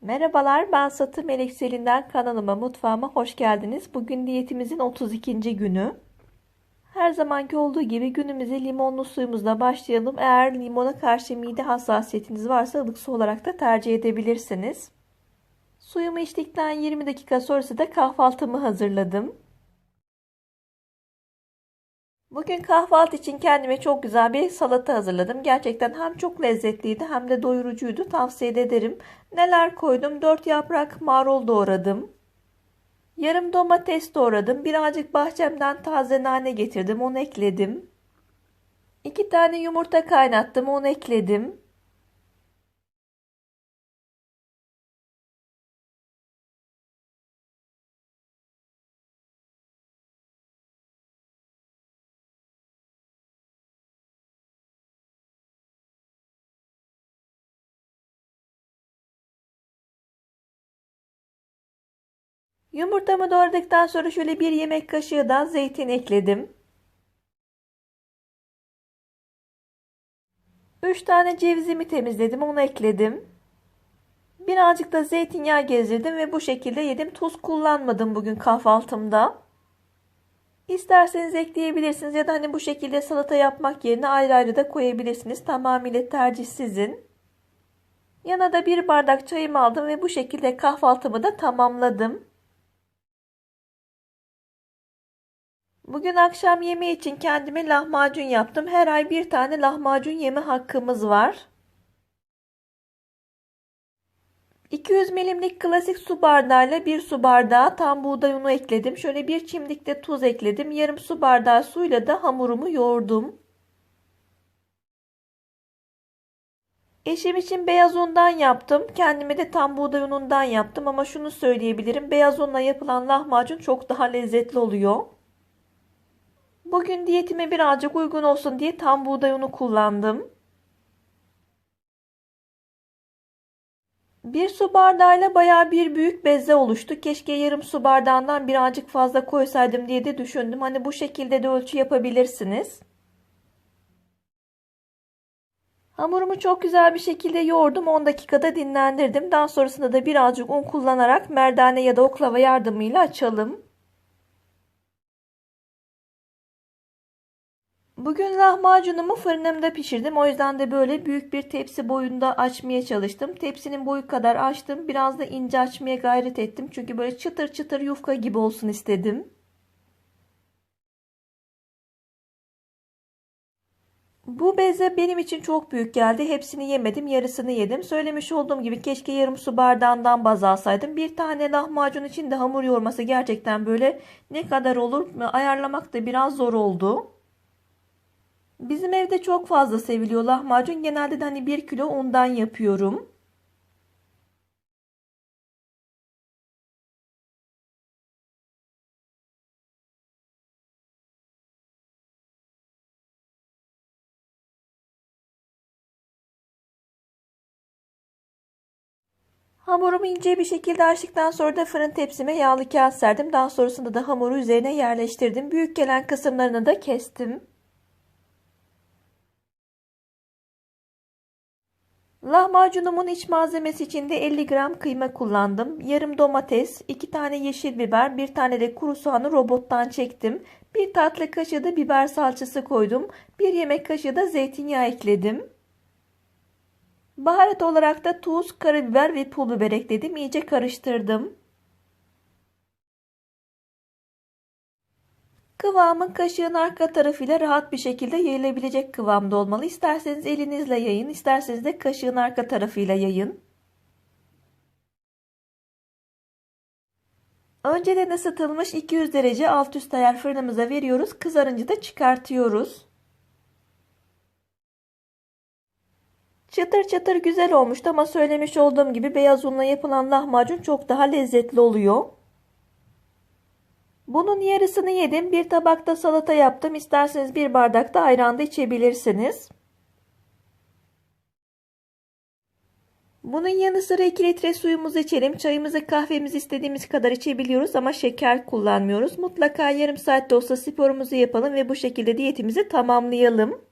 Merhabalar, ben Satı Melek Selin'den kanalıma, mutfağıma hoş geldiniz. Bugün diyetimizin 32. günü. Her zamanki olduğu gibi günümüze limonlu suyumuzla başlayalım. Eğer limona karşı mide hassasiyetiniz varsa ılık su olarak da tercih edebilirsiniz. Suyumu içtikten 20 dakika sonrası da kahvaltımı hazırladım. Bugün kahvaltı için kendime çok güzel bir salata hazırladım. Gerçekten hem çok lezzetliydi hem de doyurucuydu. Tavsiye ederim. Neler koydum? 4 yaprak marul doğradım. Yarım domates doğradım. Birazcık bahçemden taze nane getirdim. Onu ekledim. 2 tane yumurta kaynattım. Onu ekledim. Yumurtamı doğradıktan sonra şöyle bir yemek kaşığı da zeytin ekledim. 3 tane cevizimi temizledim, onu ekledim. Birazcık da zeytinyağı gezdirdim ve bu şekilde yedim. Tuz kullanmadım bugün kahvaltımda. İsterseniz ekleyebilirsiniz ya da hani bu şekilde salata yapmak yerine ayrı ayrı da koyabilirsiniz. Tamamıyla tercih sizin. Yana da bir bardak çayımı aldım ve bu şekilde kahvaltımı da tamamladım. Bugün akşam yemeği için kendime lahmacun yaptım. Her ay bir tane lahmacun yeme hakkımız var. 200 milimlik klasik su bardağıyla bir su bardağı tam buğday unu ekledim. Şöyle bir çimdik de tuz ekledim. Yarım su bardağı suyla da hamurumu yoğurdum. Eşim için beyaz undan yaptım. Kendime de tam buğday unundan yaptım ama şunu söyleyebilirim. Beyaz unla yapılan lahmacun çok daha lezzetli oluyor. Bugün diyetime birazcık uygun olsun diye tam buğday unu kullandım. Bir su bardağıyla baya bir büyük beze oluştu. Keşke yarım su bardağından birazcık fazla koysaydım diye de düşündüm. Hani bu şekilde de ölçü yapabilirsiniz. Hamurumu çok güzel bir şekilde yoğurdum. 10 dakikada dinlendirdim. Daha sonrasında da birazcık un kullanarak merdane ya da oklava yardımıyla açalım. Bugün lahmacunumu fırınımda pişirdim. O yüzden de böyle büyük bir tepsi boyunda açmaya çalıştım. Tepsinin boyu kadar açtım. Biraz da ince açmaya gayret ettim. Çünkü böyle çıtır çıtır yufka gibi olsun istedim. Bu beze benim için çok büyük geldi. Hepsini yemedim. Yarısını yedim. Söylemiş olduğum gibi keşke yarım su bardağından baz alsaydım. Bir tane lahmacun için de hamur yoğurması gerçekten böyle ne kadar olur ayarlamak da biraz zor oldu. Bizim evde çok fazla seviliyor lahmacun. Genelde de hani 1 kilo undan yapıyorum. Hamurumu ince bir şekilde açtıktan sonra da fırın tepsime yağlı kağıt serdim. Daha sonrasında da hamuru üzerine yerleştirdim. Büyük gelen kısımlarını da kestim. Lahmacunumun iç malzemesi için de 50 gram kıyma kullandım. Yarım domates, 2 tane yeşil biber, 1 tane de kuru soğanı robottan çektim. 1 tatlı kaşığı da biber salçası koydum. 1 yemek kaşığı da zeytinyağı ekledim. Baharat olarak da tuz, karabiber ve pul biber ekledim. İyice karıştırdım. Kıvamın kaşığın arka tarafıyla rahat bir şekilde yayılabilecek kıvamda olmalı. İsterseniz elinizle yayın, isterseniz de kaşığın arka tarafıyla yayın. Önceden ısıtılmış 200 derece alt üst ayar fırınımıza veriyoruz. Kızarınca da çıkartıyoruz. Çıtır çıtır güzel olmuştu ama söylemiş olduğum gibi beyaz unla yapılan lahmacun çok daha lezzetli oluyor. Bunun yarısını yedim. Bir tabakta salata yaptım. İsterseniz bir bardak da ayran da içebilirsiniz. Bunun yanı sıra 2 litre suyumuzu içelim. Çayımızı kahvemizi istediğimiz kadar içebiliyoruz ama şeker kullanmıyoruz. Mutlaka yarım saatte olsa sporumuzu yapalım ve bu şekilde diyetimizi tamamlayalım.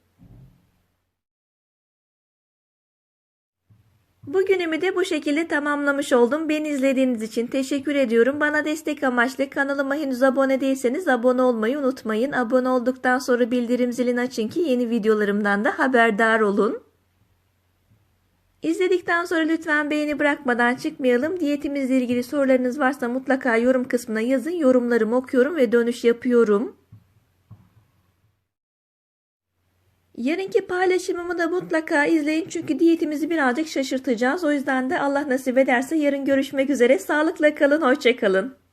Bugünümü de bu şekilde tamamlamış oldum. Beni izlediğiniz için teşekkür ediyorum. Bana destek amaçlı kanalıma henüz abone değilseniz abone olmayı unutmayın. Abone olduktan sonra bildirim zilini açın ki yeni videolarımdan da haberdar olun. İzledikten sonra lütfen beğeni bırakmadan çıkmayalım. Diyetimizle ilgili sorularınız varsa mutlaka yorum kısmına yazın. Yorumlarımı okuyorum ve dönüş yapıyorum. Yarınki paylaşımımı da mutlaka izleyin çünkü diyetimizi birazcık şaşırtacağız. O yüzden de Allah nasip ederse yarın görüşmek üzere. Sağlıkla kalın, hoşça kalın.